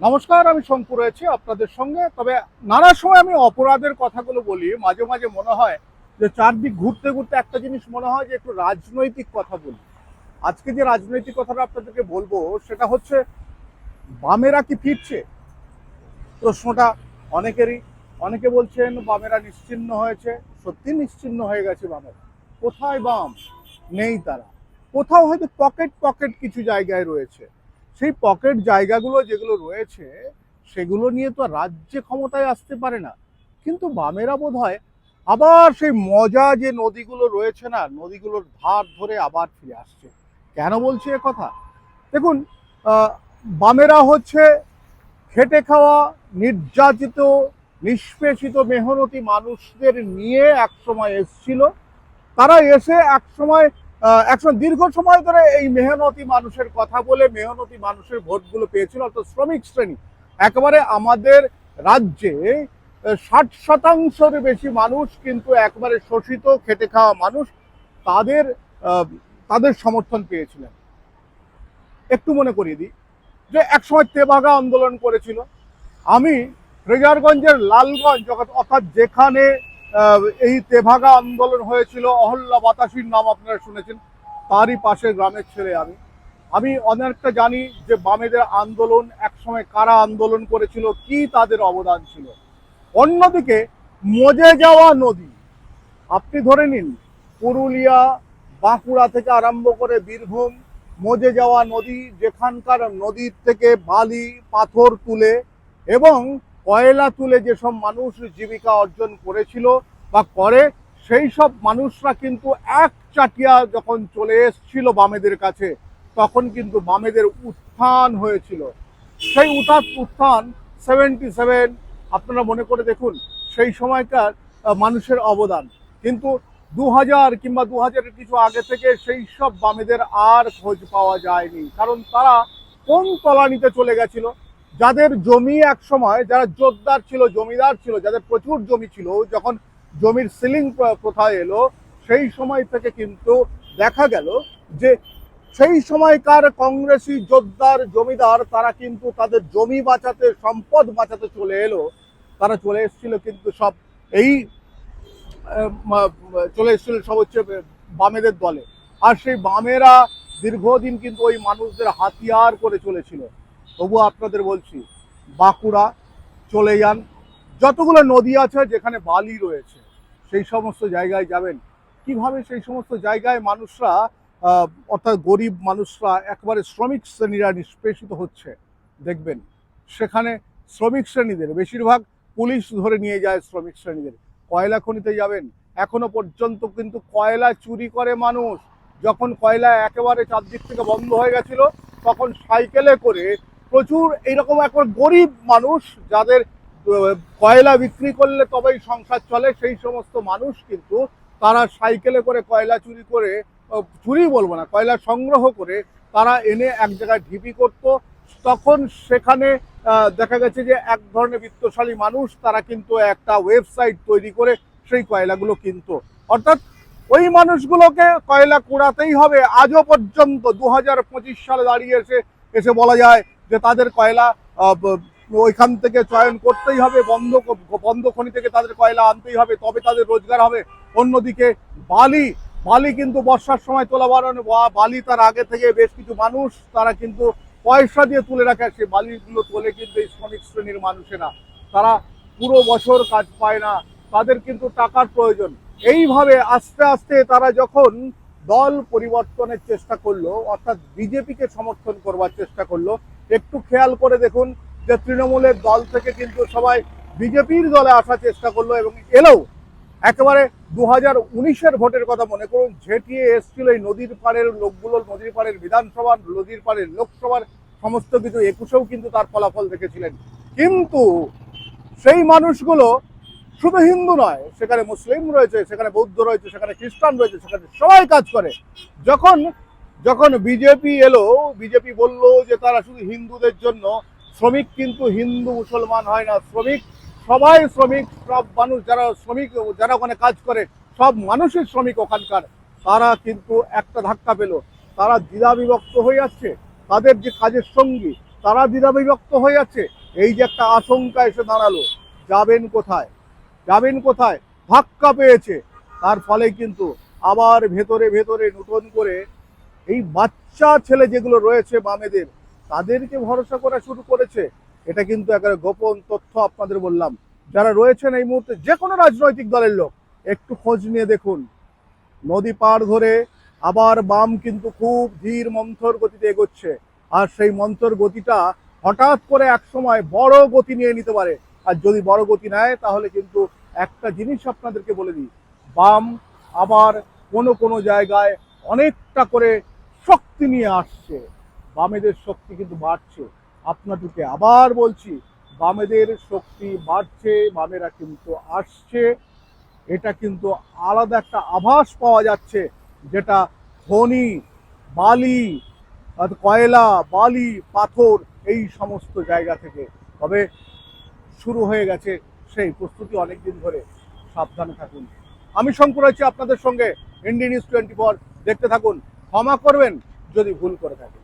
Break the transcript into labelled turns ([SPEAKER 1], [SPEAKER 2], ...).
[SPEAKER 1] নমস্কার, আমি শঙ্কু রয়েছি আপনাদের সঙ্গে। তবে নানা সময় আমি অপরাধের কথাগুলো বলি। মাঝে মাঝে মনে হয় যে চারদিক ঘুরতে ঘুরতে একটা জিনিস মনে হয় যে একটু রাজনৈতিক কথা বলি। আজকে যে রাজনৈতিক কথাটা আপনাদেরকে বলব, সেটা হচ্ছে, বামেরা কি ফিরছে? প্রশ্নটা অনেকেরই। অনেকে বলছেন বামেরা নিশ্চিহ্ন হয়েছে। সত্যি নিশ্চিহ্ন হয়ে গেছে বামেরা। কোথায় বাম? নেই তারা। কোথাও হয়তো পকেট পকেট কিছু জায়গায় রয়েছে। সেই পকেট জায়গাগুলো যেগুলো রয়েছে, সেগুলো নিয়ে তো রাজ্যে ক্ষমতায় আসতে পারে না। কিন্তু বামেরা বোধ হয় আবার সেই মজা যে নদীগুলো রয়েছে না, নদীগুলোর ধার ধরে আবার ফিরে আসছে। কেন বলছি এ কথা? দেখুন বামেরা হচ্ছে খেটে খাওয়া, নির্যাতিত, নিষ্পেষিত, মেহনতি মানুষদের নিয়ে একসময় এসছিল। তারা এসে একসময় একসময় দীর্ঘ সময় ধরে এই মেহনতি মানুষের কথা বলে মেহনতি মানুষের ভোটগুলো পেয়েছিল, অর্থাৎ শ্রমিক শ্রেণি। একেবারে আমাদের রাজ্যে ষাট শতাংশের বেশি মানুষ কিন্তু একবারে শোষিত, খেটে খাওয়া মানুষ তাদের তাদের সমর্থন পেয়েছিলেন। একটু মনে করিয়ে দিই যে একসময় তেভাগা আন্দোলন করেছিল। আমি রেজারগঞ্জের লালগঞ্জ, অর্থাৎ- যেখানে এই তেভাগা আন্দোলন হয়েছিল, অহল্যা বাতাসীর নাম আপনারা শুনেছেন। তারই পাশের গ্রামের ছেলে আমি। আমি অনেকটা জানি যে বামেদের আন্দোলন, একসময় কারা আন্দোলন করেছিল, কি তাদের অবদান ছিল। অন্যদিকে মজে যাওয়া নদী, আপনি ধরে নিন, পুরুলিয়া, বাঁকুড়া থেকে আরম্ভ করে বীরভূম মজে যাওয়া নদী, যেখানকার নদীর থেকে বালি, পাথর তুলে এবং কয়লা তুলে যেসব মানুষ জীবিকা অর্জন করেছিল বা করে, সেই সব মানুষরা কিন্তু এক চাটিয়া যখন চলে এসছিল বামেদের কাছে, তখন কিন্তু বামেদের উত্থান হয়েছিল। সেই উত্থান উত্থান সেভেন্টি সেভেন আপনারা মনে করে দেখুন, সেই সময়কার মানুষের অবদান। কিন্তু দু হাজার কিংবা দু হাজারের কিছু আগে থেকে সেই সব বামেদের আর খোঁজ পাওয়া যায়নি। কারণ তারা কোন তলানিতে চলে গেছিল? যাদের জমি এক সময়, যারা জোরদার ছিল, জমিদার ছিল, যাদের প্রচুর জমি ছিল, যখন জমির সিলিং প্রথা এলো, সেই সময় থেকে কিন্তু দেখা গেল যে সেই সময়কার কংগ্রেসি জোরদার জমিদার, তারা কিন্তু তাদের জমি বাঁচাতে, সম্পদ বাঁচাতে চলে এলো। তারা চলে এসেছিল কিন্তু সব এই চলে এসেছিল সব হচ্ছে বামেদের দলে। আর সেই বামেরা দীর্ঘদিন কিন্তু ওই মানুষদের হাতিয়ার করে চলেছিল। তবু আপনাদের বলছি, বাঁকুড়া চলে যান। যতগুলো নদী আছে যেখানে বালি রয়েছে, সেই সমস্ত জায়গায় যাবেন। কীভাবে সেই সমস্ত জায়গায় মানুষরা অর্থাৎ গরিব মানুষরা, একবারে শ্রমিক শ্রেণীরা নিষ্পেষিত হচ্ছে, দেখবেন। সেখানে শ্রমিক শ্রেণীদের, বেশিরভাগ পুলিশ ধরে নিয়ে যায় শ্রমিক শ্রেণীদের। কয়লা খনিতে যাবেন, এখনও পর্যন্ত কিন্তু কয়লা চুরি করে মানুষ। যখন কয়লা একেবারে চারদিক থেকে বন্ধ হয়ে গেছিল, তখন সাইকেলে করে প্রচুর এইরকম একবার গরিব মানুষ যাদের কয়লা বিক্রি করলে তবেই সংসার চলে, সেই সমস্ত মানুষ কিন্তু তারা সাইকেলে করে কয়লা চুরি করে চুরি বলব না, কয়লা সংগ্রহ করে তারা এনে এক জায়গায় ঢিপি করত। তখন সেখানে দেখা গেছে যে এক ধরনের বিত্তশালী মানুষ তারা কিন্তু একটা ওয়েবসাইট তৈরি করে সেই কয়লাগুলো কিনতো। অর্থাৎ ওই মানুষগুলোকে কয়লা কুড়াতেই হবে। আজও পর্যন্ত দু হাজার পঁচিশ সালে দাঁড়িয়ে এসে এসে বলা যায় যে তাদের কয়লা ওইখান থেকে চয়ন করতেই হবে, বন্ধ বন্ধ খনি থেকে তাদের কয়লা আনতেই হবে, তবে তাদের রোজগার হবে। অন্যদিকে বালি বালি কিন্তু বর্ষার সময় তোলা বাড়ানো বালি তার আগে থেকে বেশ কিছু মানুষ তারা কিন্তু পয়সা দিয়ে তুলে রাখে সেই বালিগুলো তোলে কিন্তু এই শ্রমিক শ্রেণির মানুষেরা। তারা পুরো বছর কাজ পায় না, তাদের কিন্তু টাকার প্রয়োজন। এইভাবে আস্তে আস্তে তারা যখন দল পরিবর্তনের চেষ্টা করল, অর্থাৎ বিজেপিকে সমর্থন করবার চেষ্টা করল একটু খেয়াল করে দেখুন যে তৃণমূলের দল থেকে কিন্তু সবাই বিজেপির দলে আসার চেষ্টা করল এবং এলেও একেবারে দু হাজার উনিশের ভোটের কথা মনে করুন, ঝেঁটিয়ে এসছিল এই নদীর পাড়ের লোকগুলো, নদীর পাড়ের বিধানসভার, নদীর পাড়ের লোকসভার সমস্ত কিছু, একুশেও কিন্তু তার ফলাফল দেখেছিলেন। কিন্তু সেই মানুষগুলো শুধু হিন্দু নয়, সেখানে মুসলিম রয়েছে, সেখানে বৌদ্ধ রয়েছে, সেখানে খ্রিস্টান রয়েছে, সেখানে সবাই কাজ করে। যখন যখন বিজেপি এলো বিজেপি বলল যে তারা শুধু হিন্দুদের জন্য, শ্রমিক কিন্তু হিন্দু মুসলমান হয় না, শ্রমিক সবাই শ্রমিক, সব মানুষ যারা শ্রমিক, যারা ওখানে কাজ করে, সব মানুষের শ্রমিক ওখানকার। তারা কিন্তু একটা ধাক্কা পেল। তারা দ্বিধা বিভক্ত হয়ে যাচ্ছে। তাদের যে কাজের সঙ্গী, তারা দ্বিধা বিভক্ত হয়ে যাচ্ছে। এই যে একটা আশঙ্কা এসে দাঁড়াল, যাবেন কোথায়? যাবেন কোথায়? ধাক্কা পেয়েছে। তার ফলে কিন্তু আবার ভেতরে ভেতরে নতুন করে এই বাচ্চা ছেলে যেগুলো রয়েছে বামেদের, তাদেরকে ভরসা করা শুরু করেছে। এটা কিন্তু একেবারে গোপন তথ্য আপনাদের বললাম। যারা রয়েছেন এই মুহূর্তে যে কোনো রাজনৈতিক দলের লোক, একটু খোঁজ নিয়ে দেখুন। নদী পার ধরে আবার বাম কিন্তু খুব ধীর মন্থর গতিতে এগোচ্ছে। আর সেই মন্থর গতিটা হঠাৎ করে এক সময় বড় গতি নিয়ে নিতে পারে। আর যদি বড় গতি নেয়, তাহলে কিন্তু একটা জিনিস আপনাদেরকে বলে দিই। বাম আবার কোনো কোনো জায়গায় অনেকটা করে শক্তি নিয়ে আসছে। বামেদের শক্তি কিন্তু বাড়ছে। আপনাদেরকে আবার বলছি, বামেদের শক্তি বাড়ছে, বামেরা কিন্তু আসছে। এটা কিন্তু আলাদা একটা আভাস পাওয়া যাচ্ছে, যেটা খনি, বালি কয়লা, বালি, পাথর, এই সমস্ত জায়গা থেকে। তবে শুরু হয়ে গেছে সেই প্রস্তুতি অনেকদিন ধরে। সাবধানে থাকুন। আমি শঙ্কর আছি আপনাদের সঙ্গে। ইন্ডিয়া নিউজ টোয়েন্টি ফোর দেখতে থাকুন। ক্ষমা করবেন যদি ভুল করে থাকেন।